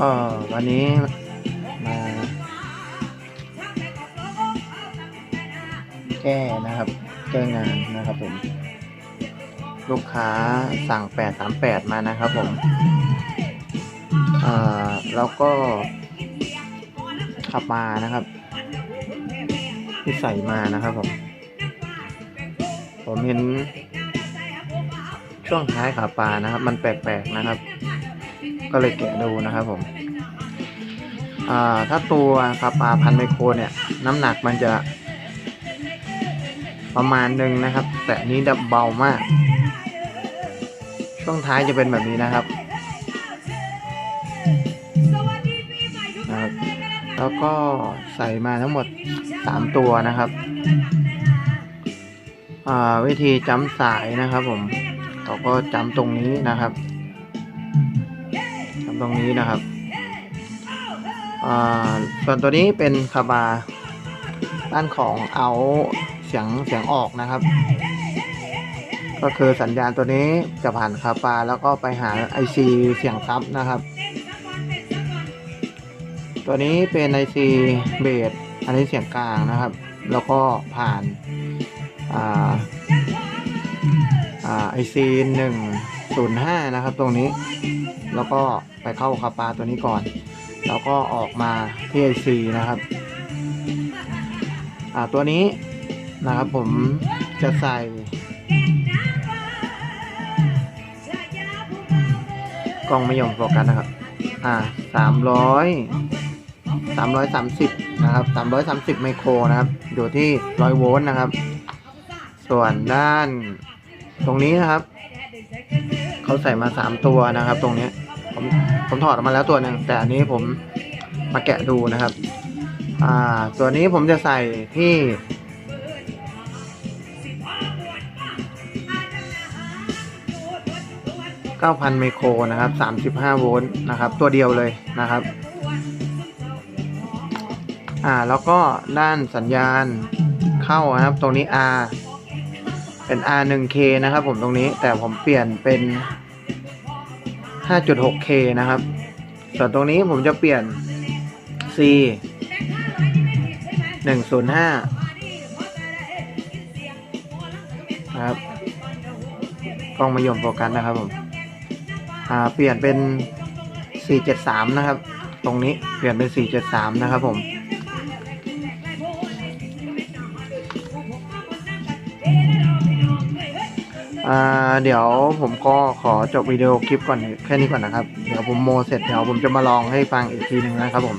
ก็วันนี้มาแก้นะครับ แก้งานนะครับผม ลูกค้าสั่ง 838 มานะครับผมอ่าแล้วก็ขับมานะครับ ที่ใส่มานะครับผม ผมเห็นช่วงท้ายขาปลานะครับ มันแปลกๆนะครับ ก็เลยแกะดูนะครับผมถ้าตัวขาปลาพันไมโครเนี่ย น้ำหนักมันจะประมาณหนึ่งนะครับ แต่นี้ดับเบามาก ช่วงท้ายจะเป็นแบบนี้นะครับนะครับ แล้วก็ใส่มาทั้งหมดสามตัวนะครับวิธีจำสายนะครับผมเราก็จำตรงนี้นะครับ ตรงนี้นะครับส่วนตัวนี้เป็นคาบาด้านของเอาเสียงเสียงออกนะครับ ก็คือสัญญาณตัวนี้จะผ่านคาปาแล้วก็ไปหา IC เสียงซับนะครับ ตัวนี้เป็น IC เบสอันนี้เสียงกลางนะครับ แล้วก็ผ่านอ่าอ่า IC ห ศูนย์ห้านะครับตรงนี้ แล้วก็ไปเข้าคาปาตัวนี้ก่อน แล้วก็ออกมาที่ IC นะครับอ่าตัวนี้นะครับผมจะใส่กล้องไม่ยอมโฟกัสนะครับ อ่าสามร้อยสามร้อยสามสิบนะครับสามร้อยสามสิบไมโครนะครับ อยู่ที่ร้อยโวลต์นะครับ ส่วนด้านตรงนี้นะครับ เขาใส่มาสามตัวนะครับ ตรงนี้ผมผมถอดออกมาแล้วตัวหนึ่งแต่อันนี้ผมมาแกะดูนะครับ อ่า ตัวนี้ผมจะใส่ที่ 9,000 ไมโครนะครับ 35 โวลต์นะครับ ตัวเดียวเลยนะครับ อ่า แล้วก็ด้านสัญญาณเข้านะครับ ตรงนี้ R เป็น R 1K นะครับผมตรงนี้แต่ผมเปลี่ยนเป็น 5.6K นะครับ ส่วนตรงนี้ผมจะเปลี่ยน C 105นะครับกล้องมายมโฟกัสนะครับผมเปลี่ยนเป็น 473 นะครับ ตรงนี้เปลี่ยนเป็น 473 นะครับผม อ่าเดี๋ยวผมก็ขอจบวิดีโอคลิปก่อนแค่นี้ก่อนนะครับ เดี๋ยวผมโมเสร็จเดี๋ยวผมจะมาลองให้ฟังอีกทีหนึ่งนะครับผม